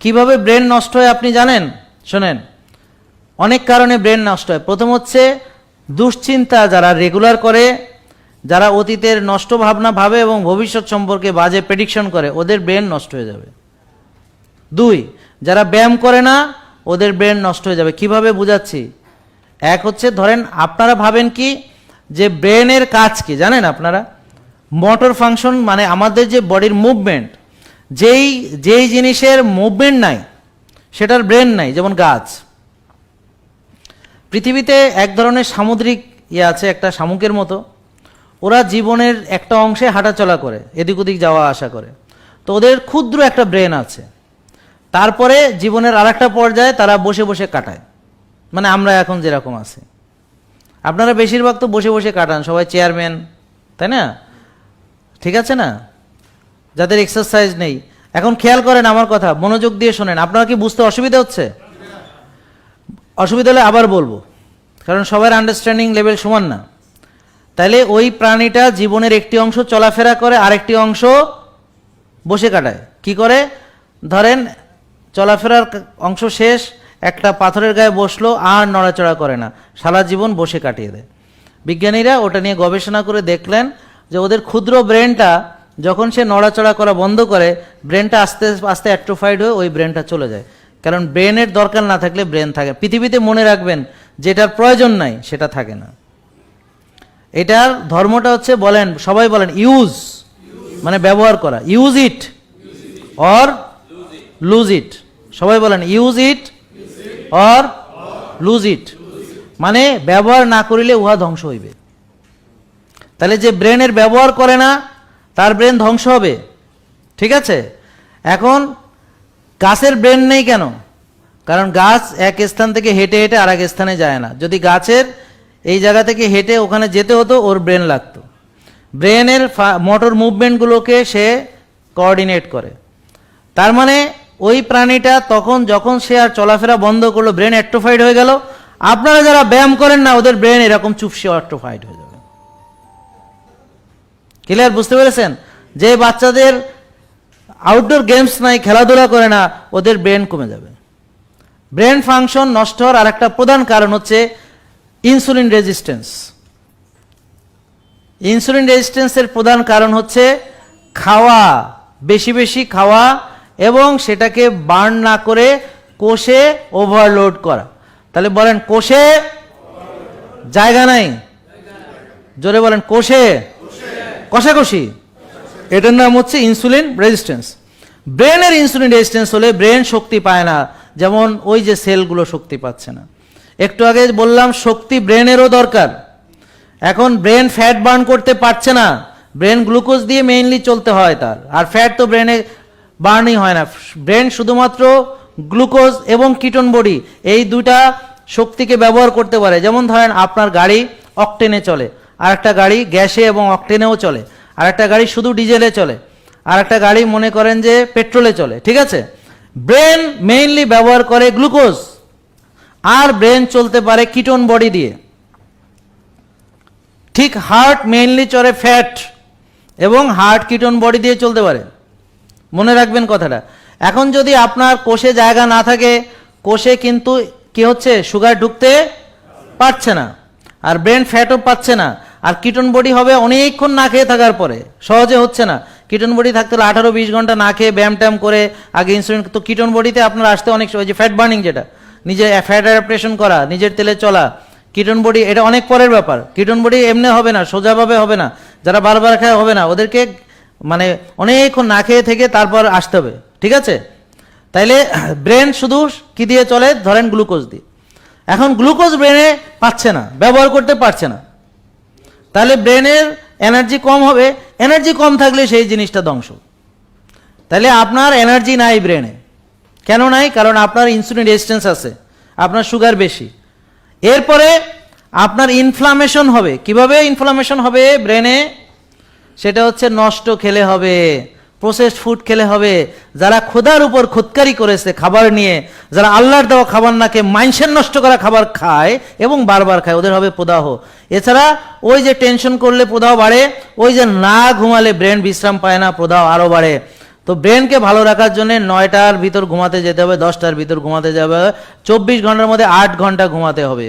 কীভাবে ব্রেন নষ্ট হয় আপনি জানেন? শোনেন, অনেক কারণে ব্রেন নষ্ট হয়। প্রথম হচ্ছে দুশ্চিন্তা যারা রেগুলার করে, যারা অতীতের নষ্ট ভাবনা ভাবে এবং ভবিষ্যৎ সম্পর্কে বাজে প্রেডিকশন করে, ওদের ব্রেন নষ্ট হয়ে যাবে। দুই, যারা ব্যায়াম করে না, ওদের ব্রেন নষ্ট হয়ে যাবে। কীভাবে বুঝাচ্ছি? এক হচ্ছে, ধরেন আপনারা ভাবেন কি, যে ব্রেনের কাজ কি? জানেন আপনারা? মোটর ফাংশন মানে আমাদের যে বডির মুভমেন্ট যেই যেই জিনিসের মুভমেন্ট নাই, সেটার ব্রেন নাই, যেমন গাছ। পৃথিবীতে এক ধরনের সামুদ্রিক ইয়ে আছে, একটা শামুকের মতো। ওরা জীবনের একটা অংশে হাঁটাচলা করে, এদিক ওদিক যাওয়া আসা করে। তো ওদের ক্ষুদ্র একটা ব্রেন আছে। তারপরে জীবনের আর একটা পর্যায়ে তারা বসে বসে কাটায়। মানে আমরা এখন যেরকম আছি। আপনারা বেশিরভাগ তো বসে বসে কাটান, সবাই চেয়ারম্যান তাই না? ঠিক আছে না? যাদের এক্সারসাইজ নেই। এখন খেয়াল করেন আমার কথা, মনোযোগ দিয়ে শোনেন। আপনারা কি বুঝতে অসুবিধা হচ্ছে? অসুবিধা হলে আবার বলব। কারণ সবার আন্ডারস্ট্যান্ডিং লেভেল সমান না। তাইলে ওই প্রাণীটা জীবনের একটি অংশ চলাফেরা করে, আরেকটি অংশ বসে কাটায়। কি করে? ধরেন, চলাফেরার অংশ শেষ, একটা পাথরের গায়ে বসল, আর নড়াচড়া করে না। সারা জীবন বসে কাটিয়ে দেয়। বিজ্ঞানীরা ওটা নিয়ে গবেষণা করে দেখলেন যে ওদের ক্ষুদ্র ব্রেনটা যখন সে নড়াচড়া করা বন্ধ করে ব্রেনটা আস্তে আস্তে অ্যাট্রোফাইড হয়ে ওই ব্রেনটা চলে যায়। কারণ ব্রেনের দরকার না থাকলে ব্রেন থাকে পৃথিবীতে মনে রাখবেন, যেটার প্রয়োজন নাই, সেটা থাকে না। এটার ধর্মটা হচ্ছে বলেন, সবাই বলেন ইউজ মানে ব্যবহার করা। Use it or lose it সবাই বলেন use it or lose it মানে ব্যবহার না করিলে উহা ধ্বংস হইবে। তাহলে যে ব্রেনের ব্যবহার করে না তার ব্রেন ধ্বংস হবে। ঠিক আছে? এখন গাছের ব্রেন নেই কেন? কারণ গাছ এক স্থান থেকে হেঁটে হেঁটে আর এক স্থানে যায় না। যদি গাছের এই জায়গা থেকে হেঁটে ওখানে যেতে হতো, ওর ব্রেন লাগতো। ব্রেনের মোটর মুভমেন্টগুলোকে সে কোঅর্ডিনেট করে। তার মানে ওই প্রাণীটা তখন যখন সে আর চলাফেরা বন্ধ করল ব্রেন অ্যাট্রোফাইড হয়ে গেল। আপনারা যারা ব্যায়াম করেন না, ওদের ব্রেন এরকম চুপসে অ্যাট্রোফাইড হয়ে ক্লিয়ার বুঝতে পেরেছেন? যে বাচ্চাদের আউটডোর গেমস নাই, খেলাধুলা করে না, ওদের ব্রেন কমে যাবে। ব্রেন ফাংশন নষ্ট হওয়ার আরেকটা প্রধান কারণ হচ্ছে ইনসুলিন রেজিস্ট্যান্স ইনসুলিন রেজিস্ট্যান্সের প্রধান কারণ হচ্ছে খাওয়া, বেশি বেশি খাওয়া এবং সেটাকে বার্ন না করে কোষে ওভারলোড করা। তাহলে বলেন কোষে জায়গা নাই? জোরে বলেন, কোষে? কষাকষি। এটার নাম হচ্ছে ইনসুলিন রেজিস্ট্যান্স ব্রেনের ইনসুলিন রেজিস্ট্যান্স হলে ব্রেন শক্তি পায় না। যেমন ওই যে সেলগুলো শক্তি পাচ্ছে না। একটু আগে বললাম শক্তি ব্রেনেরও দরকার। এখন ব্রেন ফ্যাট বার্ন করতে পারছে না। ব্রেন গ্লুকোজ দিয়ে মেইনলি চলতে হয় তার। আর ফ্যাট তো ব্রেনে বার্নই হয় না। ব্রেন শুধুমাত্র গ্লুকোজ এবং কিটন বডি এই দুইটা শক্তিকে ব্যবহার করতে পারে। যেমন ধরেন আপনার গাড়ি অকটেনে চলে। আর একটা গাড়ি গ্যাসে এবং অকটেনেও চলে। আর একটা গাড়ি শুধু ডিজেলে চলে। আর একটা গাড়ি মনে করেন যে পেট্রোলে চলে, ঠিক আছে? ব্রেন মেইনলি ব্যবহার করে গ্লুকোজ। আর ব্রেন চলতে পারে কিটন বডি দিয়ে। ঠিক হার্ট মেইনলি চলে ফ্যাট এবং হার্ট কিটন বডি দিয়ে চলতে পারে। মনে রাখবেন কথাটা। এখন যদি আপনার কোষে জায়গা না থাকে, কোষে কিন্তু কি হচ্ছে? সুগার ঢুকতে পারছে না। আর ব্রেন ফ্যাটও পাচ্ছে না। আর কিটন বডি হবে অনেকক্ষণ না খেয়ে থাকার পরে। সহজে হচ্ছে না। কিটন বডি থাকতে হলে আঠারো বিশ ঘণ্টা না খেয়ে ব্যায়াম ট্যাম করে আগে ইনসুলিন তো কিটন বডিতে আপনার আসতে অনেক সময় যে ফ্যাট বার্নিং যেটা, নিজে ফ্যাট অ্যাডাপ্টেশন করা, নিজের তেলে চলা। কিটন বডি, এটা অনেক পরের ব্যাপার। কিটন বডি এমনি হবে না, সোজাভাবে হবে না। যারা বারবার খায় হবে না, ওদেরকে মানে অনেকক্ষণ না খেয়ে থেকে তারপর আসতে হবে। ঠিক আছে? তাইলে ব্রেন শুধু কি দিয়ে চলে? ধরেন গ্লুকোজ দিয়ে। এখন গ্লুকোজ ব্রেনে পাচ্ছে না, ব্যবহার করতে পারছে না। তাহলে ব্রেনের এনার্জি কম হবে, এনার্জি কম থাকলে সেই জিনিসটা ধ্বংস। তাহলে আপনার এনার্জি নাই ব্রেনে। কেন নাই? কারণ আপনার ইনসুলিন রেজিস্ট্যান্স আছে, আপনার সুগার বেশি। এরপরে আপনার ইনফ্লামেশন হবে। কীভাবে ইনফ্লামেশন হবে ব্রেনে? সেটা হচ্ছে নষ্ট খেলে হবে। প্রসেসড ফুড খেলে হবে। যারা খোদার উপর খোদকারি করেছে খাবার নিয়ে, যারা আল্লাহর দেওয়া খাবার না খেয়ে মাইন্সের নষ্ট করা খাবার খায় এবং বারবার খায়, ওদের হবে প্রদাহ। এছাড়া ওই যে টেনশন করলে প্রদাহ বাড়ে, ওই যে না ঘুমালে ব্রেন বিশ্রাম পায় না, প্রদাহ আরও বাড়ে। তো ব্রেনকে ভালো রাখার জন্য নয়টার ভিতর ঘুমাতে যেতে হবে, দশটার ভিতর ঘুমাতে যাবে চব্বিশ ঘণ্টার মধ্যে আট ঘণ্টা ঘুমাতে হবে।